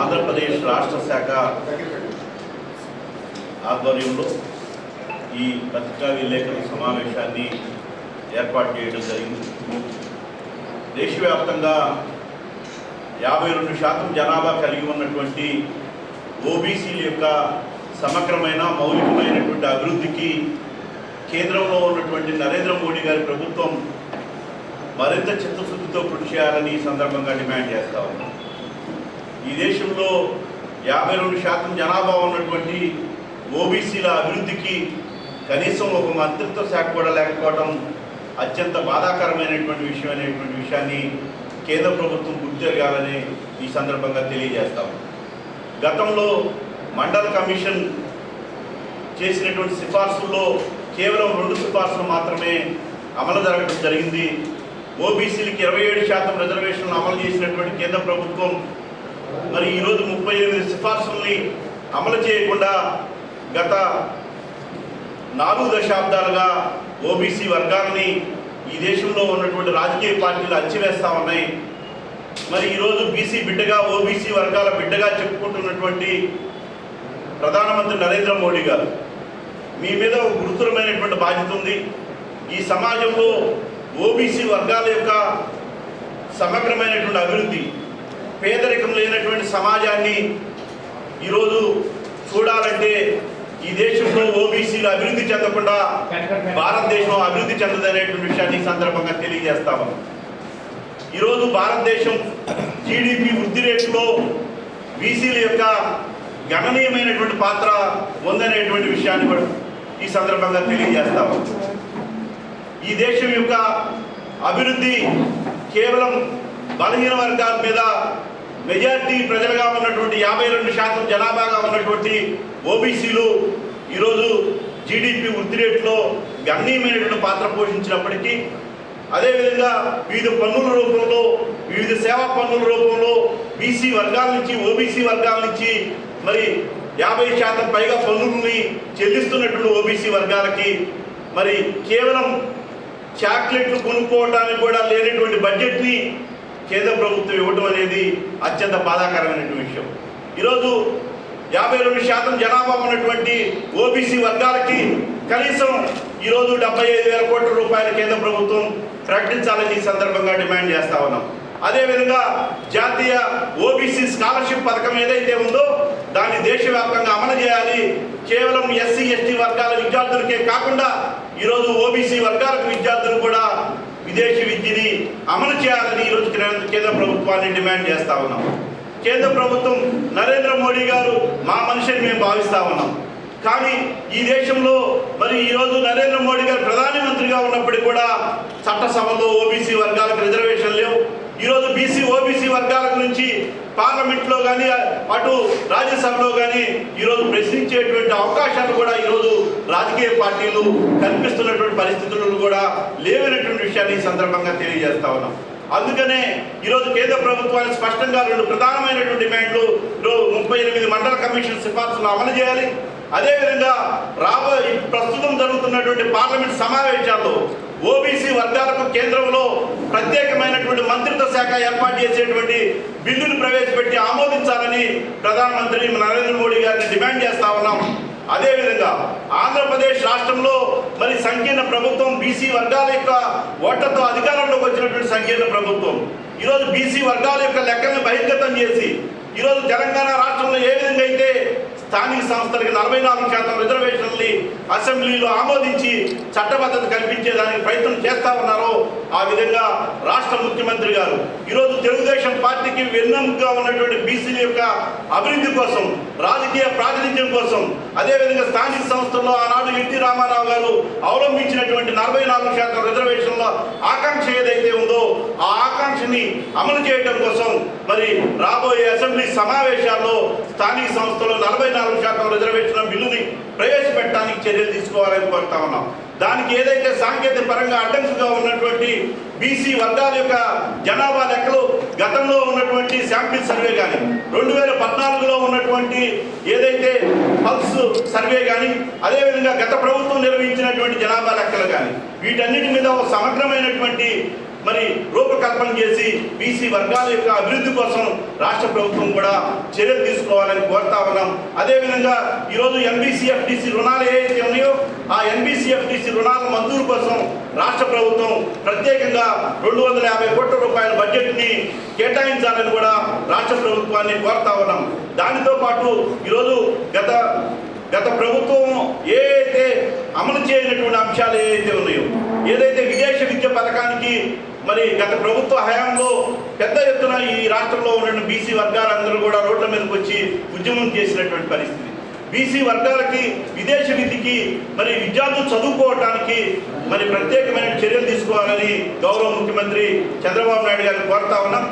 ఆంధ్రప్రదేశ్ రాష్ట్ర శాఖ ఆధ్వర్యంలో ఈ పత్రికా విలేకరుల సమావేశాన్ని ఏర్పాటు చేయడం జరిగింది. దేశవ్యాప్తంగా యాభై రెండు శాతం జనాభా కలిగి ఉన్నటువంటి ఓబీసీల యొక్క సమగ్రమైన మౌలికమైనటువంటి అభివృద్ధికి కేంద్రంలో ఉన్నటువంటి నరేంద్ర మోడీ గారి ప్రభుత్వం మరింత చిత్తశుద్ధితో కృషి చేయాలని ఈ సందర్భంగా డిమాండ్ చేస్తా ఉన్నాం. ఈ దేశంలో యాభై రెండు శాతం జనాభా ఉన్నటువంటి ఓబీసీల అభివృద్ధికి కనీసం ఒక మంత్రిత్వ శాఖ కూడా లేకపోవడం అత్యంత బాధాకరమైనటువంటి విషయం అనేటువంటి విషయాన్ని కేంద్ర ప్రభుత్వం గుర్తిరగాలని ఈ సందర్భంగా తెలియజేస్తాం గతంలో మండల కమిషన్ చేసినటువంటి సిఫార్సుల్లో కేవలం రెండు సిఫార్సులు మాత్రమే అమలు జరగడం జరిగింది. ఓబీసీలకి ఇరవై ఏడు శాతం రిజర్వేషన్లు అమలు చేసినటువంటి కేంద్ర ప్రభుత్వం మరి ఈరోజు ముప్పై ఎనిమిది సిఫార్సుల్ని అమలు చేయకుండా గత నాలుగు దశాబ్దాలుగా ఓబీసీ వర్గాలని ఈ దేశంలో ఉన్నటువంటి రాజకీయ పార్టీలు అచ్చివేస్తా ఉన్నాయి. మరి ఈరోజు బీసీ బిడ్డగా ఓబీసీ వర్గాల బిడ్డగా చెప్పుకుంటున్నటువంటి ప్రధానమంత్రి నరేంద్ర మోడీ గారు మీ మీద ఒక గురుతరమైనటువంటి బాధ్యత ఉంది. ఈ సమాజంలో ఓబీసీ వర్గాల యొక్క సమగ్రమైనటువంటి అభివృద్ధి పేదరికం లేనటువంటి సమాజాన్ని ఈరోజు చూడాలంటే ఈ దేశంలో ఓబీసీలు అభివృద్ధి చెందకుండా భారతదేశం అభివృద్ధి చెందదనేటువంటి విషయాన్ని ఈ సందర్భంగా తెలియజేస్తాము ఈరోజు భారతదేశం జీడిపి వృద్ధి రేటులో బీసీల యొక్క గణనీయమైనటువంటి పాత్ర ఉందనేటువంటి విషయాన్ని కూడా ఈ సందర్భంగా తెలియజేస్తాము ఈ దేశం యొక్క అభివృద్ధి కేవలం బలహీన వర్గాల మీద మెజార్టీ ప్రజలుగా ఉన్నటువంటి యాభై రెండు శాతం జనాభాగా ఉన్నటువంటి ఓబీసీలు ఈరోజు జీడిపి వృద్ధి రేట్లో గణనీయమైనటువంటి పాత్ర పోషించినప్పటికీ అదేవిధంగా వివిధ పన్నుల రూపంలో వివిధ సేవా పన్నుల రూపంలో బీసీ వర్గాల నుంచి ఓబీసీ వర్గాల నుంచి మరి యాభై శాతం పైగా పన్నుల్ని చెల్లిస్తున్నటువంటి ఓబీసీ వర్గాలకి మరి కేవలం చాక్లెట్లు కొనుక్కోవడానికి కూడా లేనటువంటి బడ్జెట్ని కేంద్ర ప్రభుత్వం ఇవ్వటం అనేది అత్యంత బాధాకరమైనటువంటి విషయం. ఈరోజు యాభై రెండు శాతం జనాభా ఉన్నటువంటి ఓబీసీ వర్గాలకి కనీసం ఈరోజు డెబ్బై ఐదు వేల కోట్ల రూపాయల కేంద్ర ప్రభుత్వం ప్రకటించాలని ఈ సందర్భంగా డిమాండ్ చేస్తా ఉన్నాం. అదేవిధంగా జాతీయ ఓబీసీ స్కాలర్షిప్ పథకం ఏదైతే ఉందో దాన్ని దేశవ్యాప్తంగా అమలు చేయాలి. కేవలం ఎస్సీ ఎస్టీ వర్గాల విద్యార్థులకే కాకుండా ఈరోజు ఓబీసీ వర్గాలకు విద్యార్థులు కూడా విదేశీ విద్యని అమలు చేయాలని ఈరోజు కేంద్ర- ప్రభుత్వాన్ని డిమాండ్ చేస్తా ఉన్నాం. కేంద్ర ప్రభుత్వం నరేంద్ర మోడీ గారు మా మనిషిని మేము భావిస్తా ఉన్నాం. కానీ ఈ దేశంలో మరి ఈరోజు నరేంద్ర మోడీ గారు ప్రధానమంత్రిగా ఉన్నప్పటికీ కూడా చట్టసభలో ఓబీసీ వర్గాలకు రిజర్వేషన్ లేవు. ఈరోజు బీసీ ఓబీసీ వర్గాల గురించి పార్లమెంట్లో కానీ అటు రాజ్యసభలో కానీ ఈరోజు ప్రశ్నించేటువంటి అవకాశాలు కూడా ఈరోజు రాజకీయ పార్టీలు కల్పిస్తున్నటువంటి పరిస్థితులు కూడా లేవనటువంటి విషయాన్ని ఈ సందర్భంగా తెలియజేస్తా ఉన్నాం. అందుకనే ఈరోజు కేంద్ర ప్రభుత్వాన్ని స్పష్టంగా రెండు ప్రధానమైనటువంటి డిమాండ్లు ముప్పై ఎనిమిది మండల కమిషన్ సిఫార్సులు అమలు చేయాలి. అదేవిధంగా రాబో ప్రస్తుతం జరుగుతున్నటువంటి పార్లమెంట్ సమావేశాల్లో ఓబీసీ వర్గాలకు కేంద్రంలో ప్రత్యేకమైనటువంటి మంత్రిత్వ శాఖ ఏర్పాటు చేసేటువంటి బిల్లును ప్రవేశపెట్టి ఆమోదించాలని ప్రధానమంత్రి నరేంద్ర మోడీ గారిని డిమాండ్ చేస్తా ఉన్నాం. అదేవిధంగా ఆంధ్రప్రదేశ్ రాష్ట్రంలో మరి సంకీర్ణ ప్రభుత్వం బీసీ వర్గాల యొక్క ఓట్లతో అధికారంలోకి వచ్చినటువంటి సంకీర్ణ ప్రభుత్వం. ఈరోజు బీసీ వర్గాల యొక్క లెక్కల్ని బహిర్గతం చేసి ఈరోజు తెలంగాణ రాష్ట్రంలో ఏ విధంగా అయితే స్థానిక సంస్థలకి నలభై నాలుగు శాతం రిజర్వేషన్లని అసెంబ్లీలో ఆమోదించి చట్టబద్ధత కల్పించేదానికి ప్రయత్నం చేస్తా ఉన్నారో ఆ విధంగా రాష్ట్ర ముఖ్యమంత్రి గారు. ఈరోజు తెలుగుదేశం పార్టీకి వెన్నెముకగా ఉన్నటువంటి బీసీల యొక్క అభివృద్ధి కోసం రాజకీయ ప్రాతినిధ్యం కోసం అదేవిధంగా స్థానిక సంస్థల్లో ఆనాడు ఎన్టీ రామారావు గారు అవలంబించినటువంటి నలభై నాలుగు శాతం రిజర్వేషన్ల ఆకాంక్ష ఏదైతే ఉందో ఆ ఆకాంక్షని అమలు చేయడం కోసం మరి రాబోయే అసెంబ్లీ సమావేశాల్లో స్థానిక సంస్థలో నలభై నాలుగు శాతం రిజర్వేషన్ బిల్లుని ప్రవేశపెట్టడానికి చర్యలు తీసుకోవాలని కోరుతా ఉన్నాం. దానికి ఏదైతే సాంకేతిక పరంగా అడ్డంకుగా ఉన్నటువంటి బీసీ వర్గాల యొక్క జనాభా లెక్కలు గతంలో ఉన్నటువంటి శాంపిల్ సర్వే కానీ రెండు వేల పద్నాలుగులో ఉన్నటువంటి ఏదైతే పల్స్ సర్వే కానీ అదేవిధంగా గత ప్రభుత్వం నిర్వహించినటువంటి జనాభా లెక్కలు కానీ వీటన్నిటి మీద ఒక సమగ్రమైనటువంటి మరి రూపకల్పన చేసి బీసీ వర్గాల యొక్క అభివృద్ధి కోసం రాష్ట్ర ప్రభుత్వం కూడా చర్యలు తీసుకోవాలని కోరుతా ఉన్నాం. అదేవిధంగా ఈరోజు ఎన్బిసిఎఫ్డిసి రుణాలు ఏవైతే ఉన్నాయో ఆ ఎన్బిసిఎఫ్డిసి రుణాల మంజూరు కోసం రాష్ట్ర ప్రభుత్వం ప్రత్యేకంగా రెండు వందల యాభై కోట్ల రూపాయల బడ్జెట్ని కేటాయించాలని కూడా రాష్ట్ర ప్రభుత్వాన్ని కోరుతా ఉన్నాం. దానితో పాటు ఈరోజు గత గత ప్రభుత్వం ఏదైతే అమలు చేయనటువంటి అంశాలు ఏవైతే ఉన్నాయో ఏదైతే విదేశ విద్య పథకానికి మరి గత ప్రభుత్వ హయాంలో పెద్ద ఎత్తున ఈ రాష్ట్రంలో ఉన్న బీసీ వర్గాలందరూ కూడా రోడ్ల మీదకి వచ్చి ఉద్యమం చేసినటువంటి పరిస్థితి. బీసీ వర్గాలకి విదేశ విధికి మరి విద్యార్థులు చదువుకోవటానికి మరి ప్రత్యేకమైన చర్యలు తీసుకోవాలని గౌరవ ముఖ్యమంత్రి చంద్రబాబు నాయుడు గారిని కోరుతా ఉన్నాం.